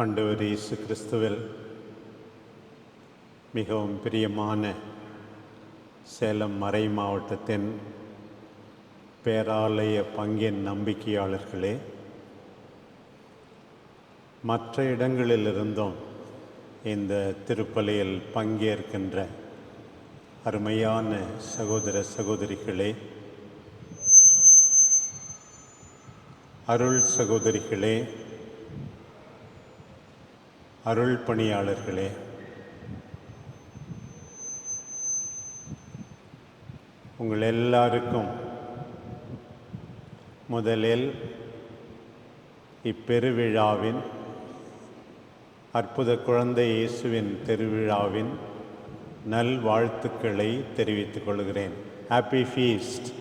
ஆண்டவர் இயேசு கிறிஸ்துவில் மிகவும் பிரியமான சேலம் மறை மாவட்டத்தின் பேராலய பங்கின் நம்பிக்கையாளர்களே மற்ற இடங்களிலிருந்தும் இந்த திருப்பலியில் பங்கேற்கின்ற அருமையான சகோதர சகோதரிகளே அருள் சகோதரிகளே அருள் பணியாளர்களே. உங்கள் எல்லாருக்கும் முதலில் இப்பெருவிழாவின் அற்புத குழந்தை இயேசுவின் திருவிழாவின் நல்வாழ்த்துக்களை தெரிவித்துக் கொள்கிறேன். ஹாப்பி ஃபீஸ்ட்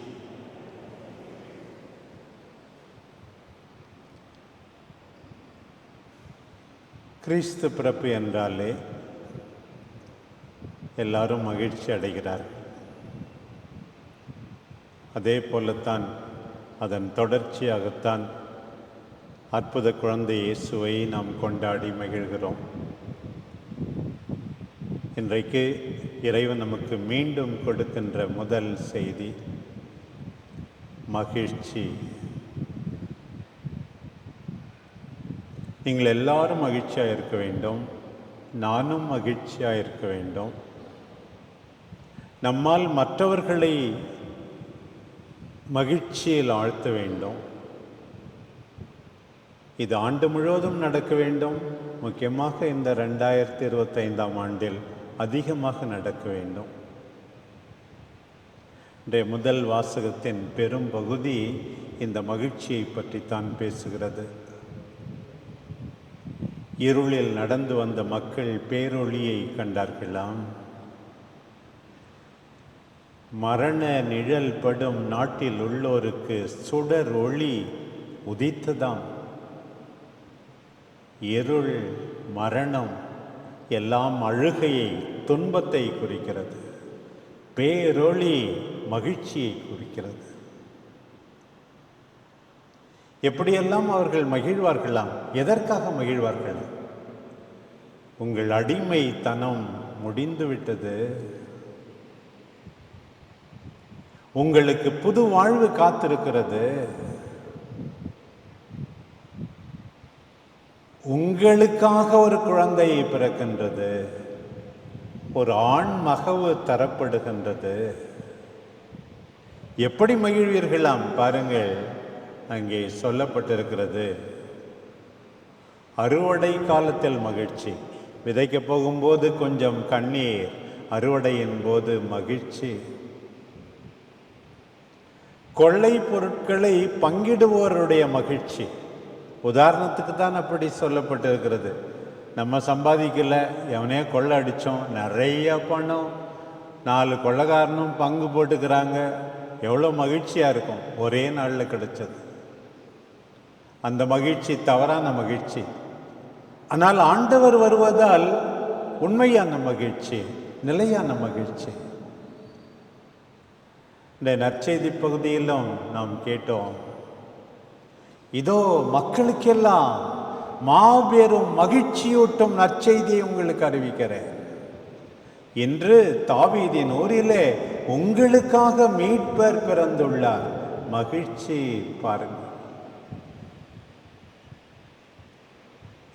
கிறிஸ்து பிறப்பு என்றாலே எல்லாரும் மகிழ்ச்சி அடைகிறார் அதே போலத்தான் அதன் தொடர்ச்சியாகத்தான் அற்புத குழந்தை இயேசுவை நாம் கொண்டாடி மகிழ்கிறோம். இன்றைக்கு இறைவன் நமக்கு மீண்டும் கொடுக்கின்ற முதல் செய்தி மகிழ்ச்சி. நீங்கள் எல்லாரும் மகிழ்ச்சியாக இருக்க வேண்டும். நானும் மகிழ்ச்சியாக இருக்க வேண்டும். நம்மால் மற்றவர்களை மகிழ்ச்சியில் ஆழ்த்த வேண்டும். இது ஆண்டு முழுவதும் நடக்க வேண்டும். முக்கியமாக இந்த ரெண்டாயிரத்தி இருபத்தைந்தாம் ஆண்டில் அதிகமாக நடக்க வேண்டும். இன்றைய முதல் வாசகத்தின் பெரும் பகுதி இந்த மகிழ்ச்சியை பற்றித்தான் பேசுகிறது. இருளில் நடந்து வந்த மக்கள் பேரொளியை கண்டார்களாம். மரண நிழல் படும் நாட்டில் உள்ளோருக்கு சுடர் ஒளி உதித்ததாம். இருள் மரணம் எல்லாம் அழுகையை துன்பத்தை குறிக்கிறது. பேரொளி மகிழ்ச்சியை குறிக்கிறது. எப்படியெல்லாம் அவர்கள் மகிழ்வார்களாம்? எதற்காக மகிழ்வார்கள்? உங்கள் அடிமைத்தனம் முடிந்துவிட்டது. உங்களுக்கு புது வாழ்வு காத்திருக்கிறது. உங்களுக்காக ஒரு குழந்தை பிறக்கின்றது. ஒரு ஆண் மகவு தரப்படுகின்றது. எப்படி மகிழ்வீர்களாம்? பாருங்கள். அங்கே சொல்லப்பட்டிருக்கிறது. அறுவடை காலத்தில் மகிழ்ச்சி. விதைக்க போகும்போது கொஞ்சம் கண்ணீர். அறுவடையின் போது மகிழ்ச்சி. கொள்ளை பொருட்களை பங்கிடுவோருடைய மகிழ்ச்சி. உதாரணத்துக்கு தான் அப்படி சொல்லப்பட்டிருக்கிறது. நம்ம சம்பாதிக்கல எவனே கொள்ளை அடித்தோம் நிறைய பணம். நாலு கொள்ளைக்காரனும் பங்கு போட்டுக்கிறாங்க. எவ்வளோ மகிழ்ச்சியாக இருக்கும். ஒரே நாளில் கிடைச்சது. அந்த மகிழ்ச்சி தவறான மகிழ்ச்சி. ஆனால் ஆண்டவர் வருவதால் உண்மையான மகிழ்ச்சி நிலையான மகிழ்ச்சி. இந்த நற்செய்தி பகுதியிலும் நாம் கேட்டோம் இதோ மக்களுக்கெல்லாம் மாபெரும் மகிழ்ச்சியூட்டும் நற்செய்தியை உங்களுக்கு அறிவிக்கிறேன். இன்று தாவீதின் ஊரிலே உங்களுக்காக மீட்பர் பிறந்துள்ளார். மகிழ்ச்சி பாருங்கள்.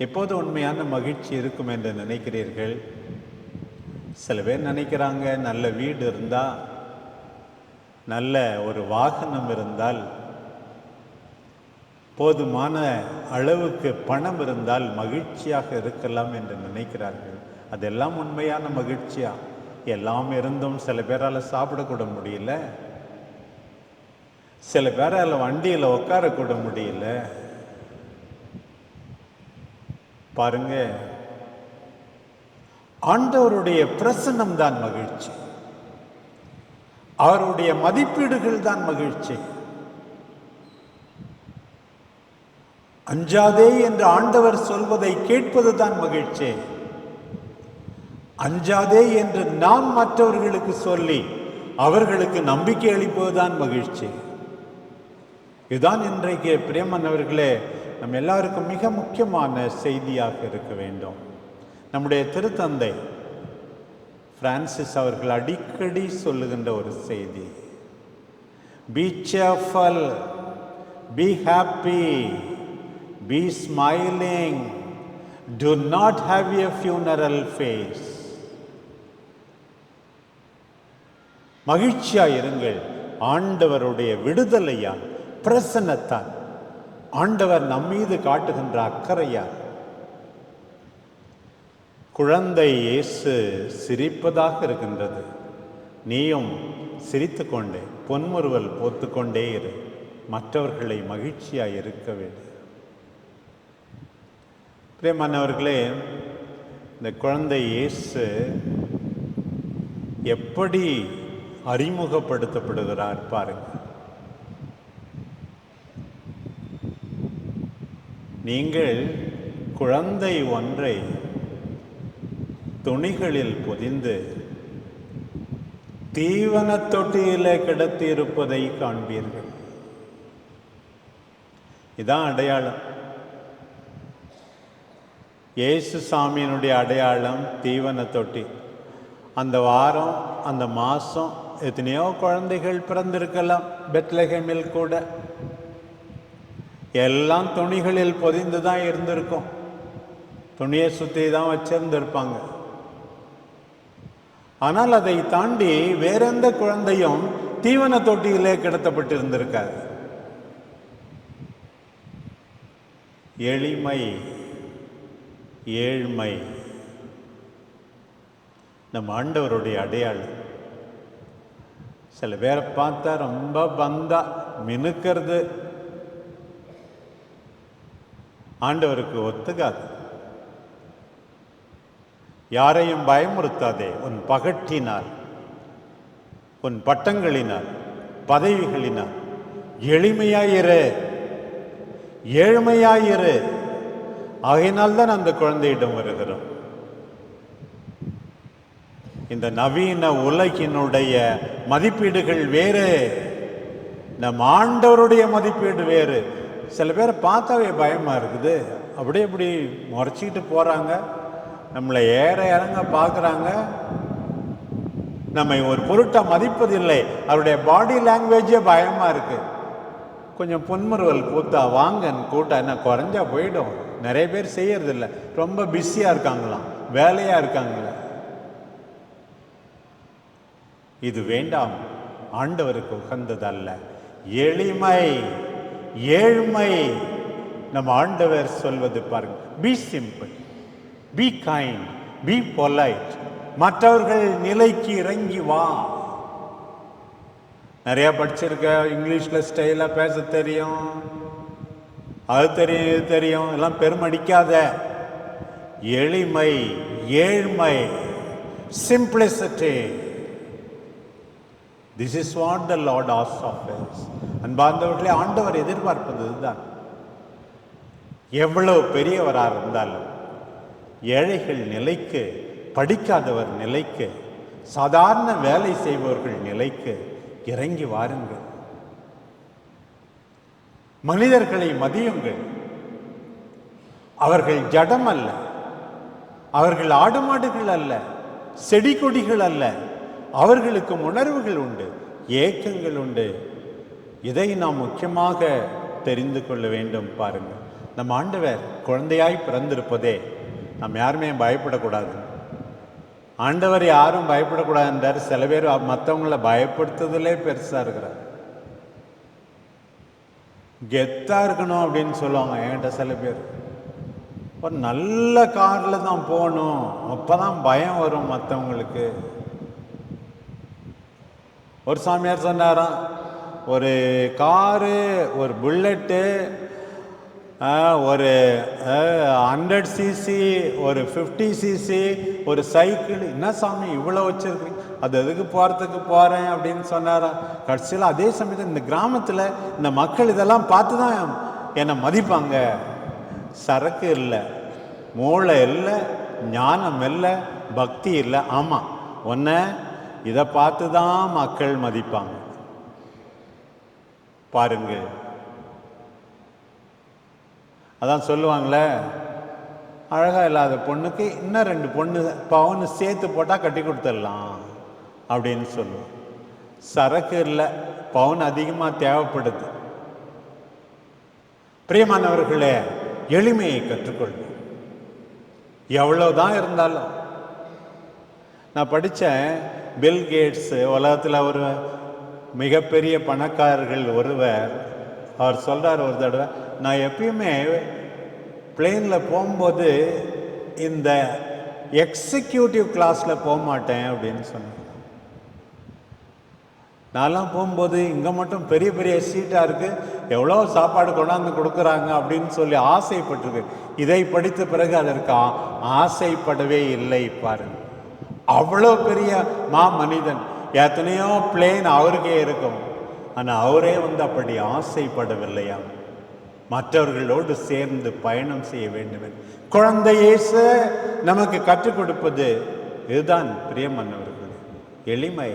எப்போது உண்மையான மகிழ்ச்சி இருக்கும் என்று நினைக்கிறீர்கள்? சில பேர் நினைக்கிறாங்க நல்ல வீடு இருந்தால் நல்ல ஒரு வாகனம் இருந்தால் போதுமான அளவுக்கு பணம் இருந்தால் மகிழ்ச்சியாக இருக்கலாம் என்று நினைக்கிறார்கள். அதெல்லாம் உண்மையான மகிழ்ச்சியா? எல்லாம் இருந்தும் சில பேரால் சாப்பிடக்கூட முடியல. சில பேரால் வண்டியில் உட்காரக்கூட முடியல. பாருங்க. ஆண்டவருடைய பிரசன்னம் தான் மகிழ்ச்சி. அவருடைய மதிப்பீடுகள் தான் மகிழ்ச்சி. அஞ்சாதே என்று ஆண்டவர் சொல்வதை கேட்பது தான் மகிழ்ச்சி. அஞ்சாதே என்று நாம் மற்றவர்களுக்கு சொல்லி அவர்களுக்கு நம்பிக்கை அளிப்பதுதான் மகிழ்ச்சி. இதுதான் இன்றைக்கு பிரேமன் அவர்களே நம்ம எல்லாருக்கும் மிக முக்கியமான செய்தியாக இருக்க வேண்டும். நம்முடைய திருத்தந்தை பிரான்சிஸ் அவர்கள் அடிக்கடி சொல்லுகின்ற ஒரு செய்தி. Be cheerful be happy be smiling do not have a funeral face மகிழ்ச்சியா இருங்கள். ஆண்டவருடைய விடுதலையால் பிரசன்னத்தான் ஆண்டவர் நம்மீது காட்டுகின்ற அக்கறையார் குழந்தை இயேசு சிரிப்பதாக இருக்கின்றது. நீயும் சிரித்துக்கொண்டே பொன்முறுவல் போத்துக்கொண்டே இரு. மற்றவர்களை மகிழ்ச்சியாக இருக்க வேண்டும். பிரியமானவர்களே இந்த குழந்தை இயேசு எப்படி அறிமுகப்படுத்தப்படுகிறார் பாருங்கள் நீங்கள் குழந்தை ஒன்றை துணிகளில் பொதிந்து தீவன தொட்டியிலே கிடத்தியிருப்பதை காண்பீர்கள். இதான் அடையாளம். இயேசு சாமியினுடைய அடையாளம் தீவன தொட்டி. அந்த வாரம் அந்த மாதம் எத்தனையோ குழந்தைகள் பிறந்திருக்கலாம் பெத்லஹேமில் கூட. எல்லாம் துணிகளில் பொதிந்து தான் இருந்திருக்கும். துணியை சுற்றி தான் வச்சிருந்திருப்பாங்க. ஆனால் அதை தாண்டி வேறெந்த குழந்தையும் தீவன தொட்டியிலே கிடத்தப்பட்டிருந்திருக்காது. எளிமை ஏழ்மை. நம் ஆண்டவருடைய அடையாளம். சில பேரை பார்த்தா ரொம்ப பந்தா மினுக்கிறது. ஆண்டவருக்கு ஒத்துக்காது. யாரையும் பயமுறுத்தாதே உன் பகட்டினால் உன் பட்டங்களினால் பதவிகளினால். எளிமையாயிரு ஏழ்மையாயிரு. ஆகையினால்தான் அந்த குழந்தையிடம் வருகிறோம். இந்த நவீன உலகினுடைய மதிப்பீடுகள் வேறு. நம் ஆண்டவருடைய மதிப்பீடு வேறு. சில பேரை பார்த்தாவே பயமா இருக்குது. அப்படியே இப்படி முறைச்சிக்கிட்டு போறாங்க. நம்மளை ஏற இறங்க பார்க்குறாங்க. நம்மை ஒரு பொருட்டாக மதிப்பதில்லை. அவருடைய பாடி லாங்குவேஜே பயமா இருக்கு. கொஞ்சம் புன்முறுவல் கூத்தா வாங்கன்னு கூட்டா என்ன குறைஞ்சா போயிடும். நிறைய பேர் செய்யறதில்ல. ரொம்ப பிஸியா இருக்காங்களாம். வேலையா இருக்காங்களா. இது வேண்டாம். ஆண்டவருக்கு உகந்ததல்ல. எளிமை. ஏழ்மை நம்ம ஆண்டவர் சொல்வது பாருங்க. Be simple be kind be polite மற்றவர்கள் நிலைக்கு இறங்கி வா. நிறைய படிச்சிருக்க இங்கிலீஷில் ஸ்டைலாக பேச தெரியும். அது தெரியும் இது தெரியும். எல்லாம் பெருமடிக்காத. எளிமை ஏழ்மை simplicity this is what the Lord as of அன்பார்ந்தவர்களே ஆண்டவர் எதிர்பார்ப்பது இதுதான். எவ்வளவு பெரியவராக இருந்தாலும் ஏழைகள் நிலைக்கு படிக்காதவர் நிலைக்கு சாதாரண வேலை செய்பவர்கள் நிலைக்கு இறங்கி வாருங்கள். மனிதர்களை மதியுங்கள். அவர்கள் ஜடம் அல்ல அவர்கள் ஆடு மாடுகள் அல்ல செடி கொடிகள் அல்ல. அவர்களுக்கும் உணர்வுகள் உண்டு ஏக்கங்கள் உண்டு. இதை நாம் முக்கியமாக தெரிந்து கொள்ள வேண்டும் பாருங்கள். நம் ஆண்டவர் குழந்தையாய் பிறந்திருப்பதே நாம் யாருமே பயப்படக்கூடாது. ஆண்டவர் யாரும் பயப்படக்கூடாதுன்றார் சில பேர் மற்றவங்கள பயப்படுத்துறதுலே பெருசாக இருக்கிறார். கெத்தாக இருக்கணும் அப்படின்னு சொல்லுவாங்க என்கிட்ட சில பேர். ஒரு நல்ல காரில் தான் போகணும். அப்போ தான் பயம் வரும் மற்றவங்களுக்கு. ஒரு சாமியார் சொன்னாராம் ஒரு காரு ஒரு புல்லட்டு ஒரு ஹண்ட்ரட் சிசி ஒரு ஃபிஃப்டி சிசி ஒரு சைக்கிள். என்ன சாமி இவ்வளோ வச்சுருக்கீங்க அது எதுக்கு போகிறதுக்கு போகிறேன் அப்படின்னு சொன்னாராம். கடைசியில் அதே சமயத்தில் இந்த கிராமத்தில் இந்த மக்கள் இதெல்லாம் பார்த்து தான் என்னை மதிப்பாங்க. சரக்கு இல்லை மூளை இல்லை ஞானம் இல்லை பக்தி இல்லை. ஆமாம் ஒன்று இதை பார்த்து தான் மக்கள் மதிப்பாங்க. பாருங்கள் அதான் சொல்லுவாங்களே அழகாக இல்லாத பொண்ணுக்கு இன்னும் ரெண்டு பொண்ணு பவுன் சேர்த்து போட்டால் கட்டி கொடுத்துடலாம் அப்படின்னு சொல்லுவோம். சரக்கு இல்லை பவுன் அதிகமாக தேவைப்படுது. பிரியமானவர்களே எளிமையை கற்றுக்கொள் எவ்வளோ தான் இருந்தாலும் நான் படித்தேன். பில் கேட்ஸு உலகத்தில் ஒரு மிகப்பெரிய பணக்காரர்கள் ஒருவர். அவர் சொல்கிறார் ஒரு தடவை நான் எப்பயுமே பிளெயினில் போகும்போது இந்த எக்ஸிக்யூட்டிவ் கிளாஸில் போக மாட்டேன் அப்படின்னு சொன்னார். நான்லாம் போகும்போது இங்கே மட்டும் பெரிய பெரிய சீட்டாக இருக்குது எவ்வளோ சாப்பாடு கொண்டாந்து கொடுக்குறாங்க அப்படின்னு சொல்லி ஆசைப்பட்டிருக்கு. இதை படித்த பிறகு அதற்கு ஆசைப்படவே இல்லை பாருங்கள் அவ்வளோ பெரிய மா மனிதன் எத்தனையோ பிளேன் அவருக்கே இருக்கும். ஆனால் அவரே வந்து அப்படி ஆசைப்படவில்லையா? மற்றவர்களோடு சேர்ந்து பயணம் செய்ய வேண்டும் குழந்தை இயேசு நமக்கு கற்றுக் கொடுப்பது இதுதான் பிரியமன்னவர்கள் எளிமை.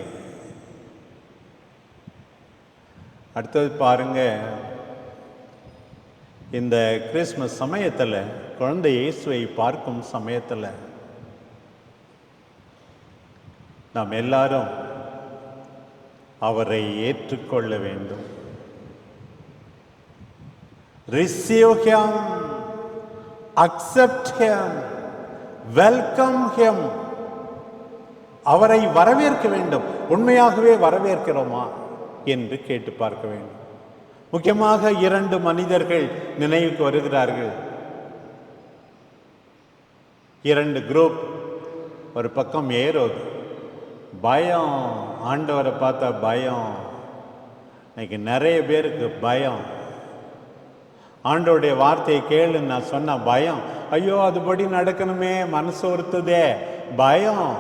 அடுத்தது பாருங்க. இந்த கிறிஸ்மஸ் சமயத்தில் குழந்தை இயேசுவை பார்க்கும் சமயத்தில் நாம் எல்லாரும் அவரை ஏற்றுக்கொள்ள வேண்டும். Receive him accept him welcome him அவரை வரவேற்க வேண்டும். உண்மையாகவே வரவேற்கிறோமா என்று கேட்டு பார்க்க வேண்டும். முக்கியமாக இரண்டு மனிதர்கள் நினைவுக்கு வருகிறார்கள். இரண்டு குரூப் ஒரு பக்கம் ஏறோது பயம். ஆண்டவரை பார்த்தா பயம். இன்னைக்கு நிறைய பேருக்கு பயம். ஆண்டவருடைய வார்த்தையை கேளுன்னு நான் சொன்ன பயம். ஐயோ அதுபடி நடக்கணுமே மனசு ஒருத்துதே. பயம்.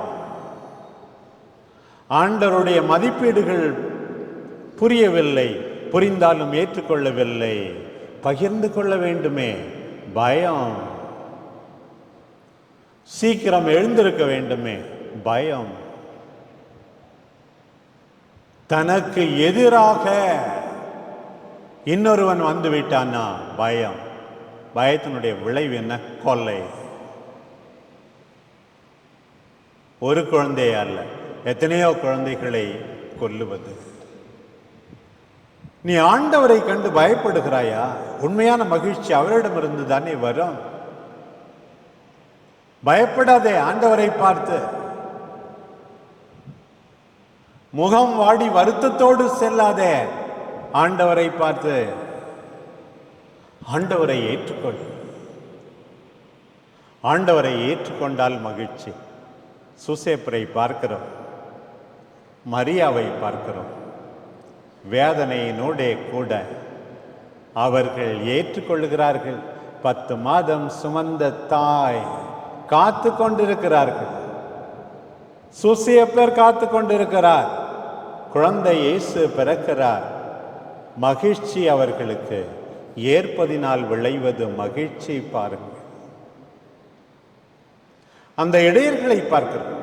ஆண்டவருடைய மதிப்பீடுகள் புரியவில்லை. புரிந்தாலும் ஏற்றுக்கொள்ளவில்லை. பகிர்ந்து கொள்ள வேண்டுமே. பயம். சீக்கிரம் எழுந்திருக்க வேண்டுமே. பயம். தனக்கு எதிராக இன்னொருவன் வந்து விட்டான்னா பயம். பயத்தினுடைய விளைவு என்ன? கொள்ளை. ஒரு குழந்தையே அல்ல எத்தனையோ குழந்தைகளை கொல்லுவது. நீ ஆண்டவரை கண்டு பயப்படுகிறாயா? உண்மையான மகிழ்ச்சி அவரிடமிருந்து தானே வரும். பயப்படாதே ஆண்டவரை பார்த்து. முகம் வாடி வருத்தத்தோடு செல்லாதே. ஆண்டவரை பார்த்து ஆண்டவரை ஏற்றுக்கொள். ஆண்டவரை ஏற்றுக்கொண்டால் மகிழ்ச்சி. சுசேப்பரை பார்க்கிறோம். மரியாவை பார்க்கிறோம். வேதனையினோடே கூட அவர்கள் ஏற்றுக்கொள்கிறார்கள் பத்து மாதம் சுமந்த தாய் காத்து கொண்டிருக்கிறார்கள் சுசியப்பர் காத்து கொண்டிருக்கிறார் குழந்தை இயேசு பிறக்கிறார். மகிழ்ச்சி அவர்களுக்கு. ஏற்பதினால் விளைவது மகிழ்ச்சி பாருங்கள். அந்த இடையர்களை பார்க்கிறோம்.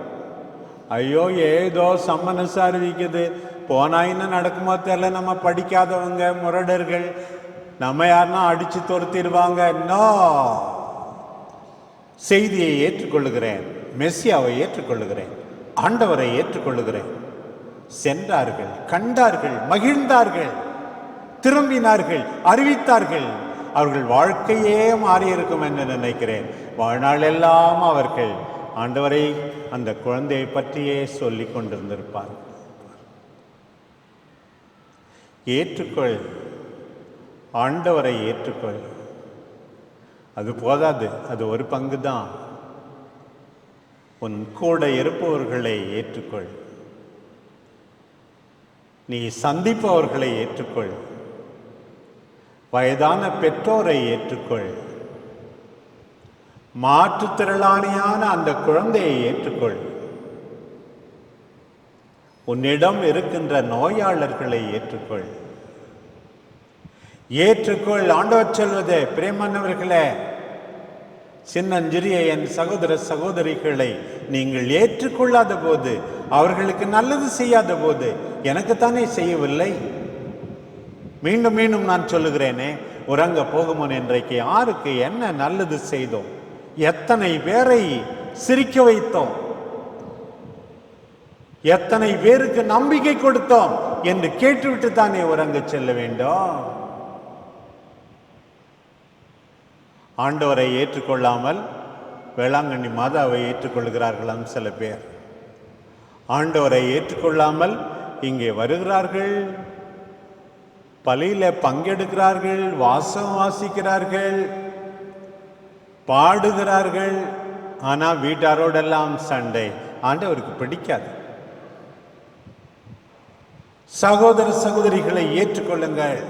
ஐயோ ஏதோ சம்மனசு அறிவிக்குது. போனா என்ன நடக்குமோ தெரியல. நம்ம படிக்காதவங்க முரடர்கள். நம்ம யாருன்னா அடிச்சு துரத்திடுவாங்க. நோ. செய்தியை ஏற்றுக்கொள்ளுகிறேன். மெஸ்ஸியாவை ஏற்றுக்கொள்ளுகிறேன். ஆண்டவரை ஏற்றுக்கொள்ளுகிறேன். சென்றார்கள் கண்டார்கள் மகிழ்ந்தார்கள் திரும்பினார்கள் அறிவித்தார்கள். அவர்கள் வாழ்க்கையே மாறியிருக்கும் என்று நினைக்கிறேன். வாழ்நாள் எல்லாம் அவர்கள் ஆண்டவரை அந்த குழந்தையை பற்றியே சொல்லிக் கொண்டிருந்திருப்பார்கள் ஏற்றுக்கொள். ஆண்டவரை ஏற்றுக்கொள். அது போதாது அது ஒரு பங்கு தான் உன் கூட இருப்பவர்களை ஏற்றுக்கொள். நீ சந்திப்பவர்களை ஏற்றுக்கொள். வயதான பெற்றோரை ஏற்றுக்கொள். மாற்றுத்திறனாளியான அந்த குழந்தையை ஏற்றுக்கொள். உன்னிடம் இருக்கின்ற நோயாளர்களை ஏற்றுக்கொள். ஏற்றுக்கொள். ஆண்டவர் சொல்வது பிரேமன்னவர்களே சின்னஞ்சிறிய என் சகோதர சகோதரிகளை நீங்கள் ஏற்றுக்கொள்ளாத போது அவர்களுக்கு நல்லது செய்யாத போது எனக்குத்தானே செய்யவில்லை? மீண்டும் மீண்டும் நான் சொல்லுகிறேனே உறங்க போகுமோன் இன்றைக்கு யாருக்கு என்ன நல்லது செய்தோம்? எத்தனை பேரை சிரிக்க வைத்தோம்? எத்தனை பேருக்கு நம்பிக்கை கொடுத்தோம் என்று கேட்டுவிட்டு தானே உறங்க செல்ல வேண்டும்? ஆண்டவரை ஏற்றுக்கொள்ளாமல் வேளாங்கண்ணி மாதாவை ஏற்றுக்கொள்கிறார்களாம் சில பேர். ஆண்டவரை ஏற்றுக்கொள்ளாமல் இங்கே வருகிறார்கள். பலியில் பங்கெடுக்கிறார்கள் வாசம் வாசிக்கிறார்கள் பாடுகிறார்கள். ஆனால் வீட்டாரோடெல்லாம் சண்டை. ஆண்டவருக்கு பிடிக்காது. சகோதர சகோதரிகளை ஏற்றுக்கொள்ளுங்கள்.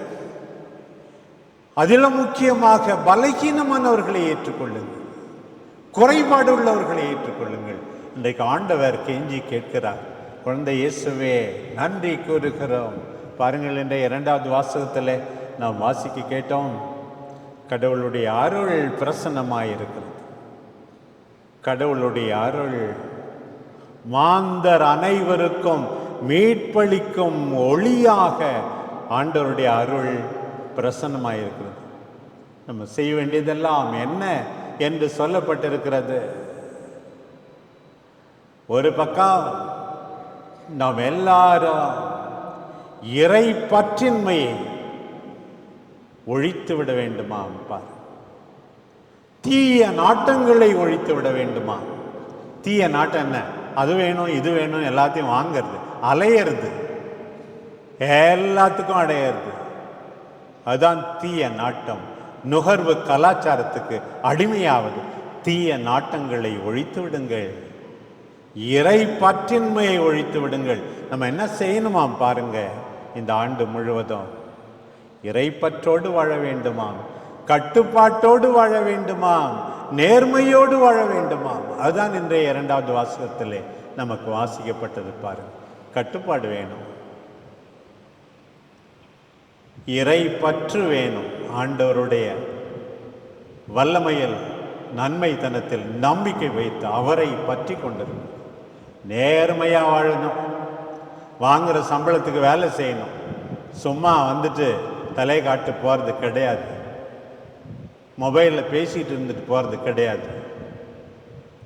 அதிலும் முக்கியமாக பலகீனமானவர்களை ஏற்றுக்கொள்ளுங்கள். குறைபாடு உள்ளவர்களை ஏற்றுக்கொள்ளுங்கள். இன்றைக்கு ஆண்டவர் கெஞ்சி கேட்கிறார். குழந்தை இயேசுவே நன்றி கூறுகிறோம். பாருங்கள் என்ற இரண்டாவது வாசகத்தில் நாம் வாசிக்க கேட்டோம். கடவுளுடைய அருள் பிரசன்னமாயிருக்கிறது. கடவுளுடைய அருள் மாந்தர் அனைவருக்கும் மீட்பளிக்கும் ஒளியாக ஆண்டவருடைய அருள் பிரசன்னமாயிருக்கிறது. நம்ம செய்ய வேண்டியதெல்லாம் என்ன என்று சொல்லப்பட்டிருக்கிறது. ஒரு பக்கம் நாம் எல்லாரும் இறை பற்றின்மையை ஒழித்து விட வேண்டுமா பார் தீய நாட்டங்களை ஒழித்து விட வேண்டுமா? தீய நாட்டம் என்ன? அது வேணும் இது வேணும் எல்லாத்தையும் வாங்கிறது அலையிறது எல்லாத்துக்கும் அடையிறது. அதுதான் தீய நாட்டம். நுகர்வு கலாச்சாரத்துக்கு அடிமையாவது தீய நாட்டங்களை ஒழித்து விடுங்கள். இறை பற்றின்மையை ஒழித்து விடுங்கள். நம்ம என்ன செய்யணுமாம் பாருங்க இந்த ஆண்டு முழுவதும். இறைப்பற்றோடு வாழ வேண்டுமாம் கட்டுப்பாட்டோடு வாழ வேண்டுமாம் நேர்மையோடு வாழ வேண்டுமாம். அதுதான் இன்றைய இரண்டாவது வாசகத்திலே நமக்கு வாசிக்கப்பட்டது பாருங்க. கட்டுப்பாடு வேணும். இறை பற்று வேணும். ஆண்டவருடைய வல்லமையில் நன்மைத்தனத்தில் நம்பிக்கை வைத்து அவரை பற்றி கொண்டிருக்கும் நேர்மையாக வாழணும். வாங்குற சம்பளத்துக்கு வேலை செய்யணும். சும்மா வந்துட்டு தலை காட்டு போகிறது கிடையாது. மொபைலில் பேசிகிட்டு இருந்துட்டு போகிறது கிடையாது.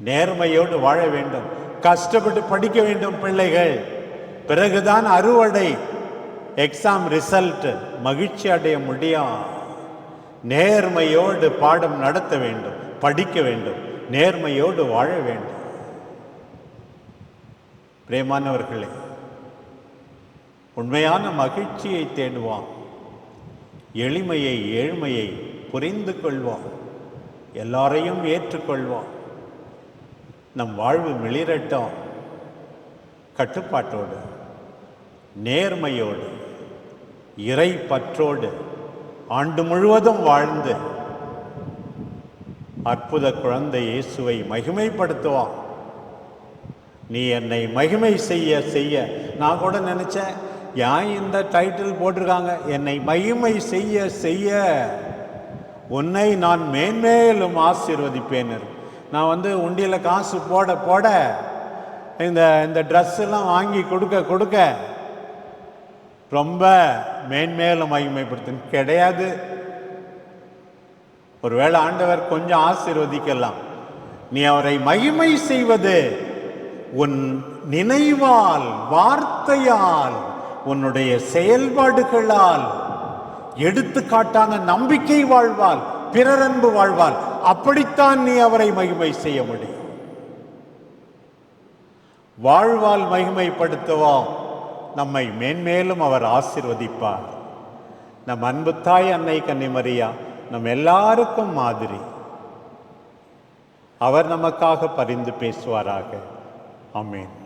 நேர்மையோடு வாழ வேண்டும். கஷ்டப்பட்டு படிக்க வேண்டும் பிள்ளைகள். பிறகுதான் அறுவடை. எக்ஸாம் ரிசல்ட் மகிழ்ச்சி அடைய முடியும். நேர்மையோடு பாடம் நடத்த வேண்டும். படிக்க வேண்டும். நேர்மையோடு வாழ வேண்டும். பிரேமானவர்களே உண்மையான மகிழ்ச்சியை தேடுவான் எளிமையை ஏழ்மையை புரிந்து கொள்வோம் எல்லாரையும் ஏற்றுக்கொள்வோம் நம் வாழ்வு மிளிரட்டும். கட்டுப்பாட்டோடு நேர்மையோடு இறை பற்றோடு ஆண்டு முழுவதும் வாழ்ந்து அற்புத குழந்தை இயேசுவை மகிமைப்படுத்துவான். நீ என்னை மகிமை செய்ய செய்ய. நான் கூட நினச்சேன் ஏன் இந்த டைட்டில் போட்டிருக்காங்க? என்னை மகிமை செய்ய செய்ய. உன்னை நான் மேன்மேலும் ஆசீர்வதிப்பேன் நான் வந்து உண்டியில் காசு போட போட இந்த இந்த ட்ரெஸ்ஸெல்லாம் வாங்கி கொடுக்க கொடுக்க ரொம்ப மேன்மேலும் மகிமைப்படுத்தும். கிடையாது. ஒருவேளை ஆண்டவர் கொஞ்சம் ஆசீர்வதிக்கலாம். நீ அவரை மகிமை செய்வது. உன் நினைவால் வார்த்தையால் உன்னுடைய செயல்பாடுகளால் எடுத்துக்காட்டான நம்பிக்கை வாழ்வால் பிறரன்பு வாழ்வால் அப்படித்தான் நீ அவரை மகிமை செய்ய முடியும். வாழ்வால் மகிமைப்படுத்துவோம் நம்மை மேன்மேலும் அவர் ஆசிர்வதிப்பார். நம் அன்பு தாய் அன்னை கன்னிமரியா நம் எல்லாருக்கும் மாதிரி. அவர் நமக்காக பரிந்து பேசுவாராக. Amen.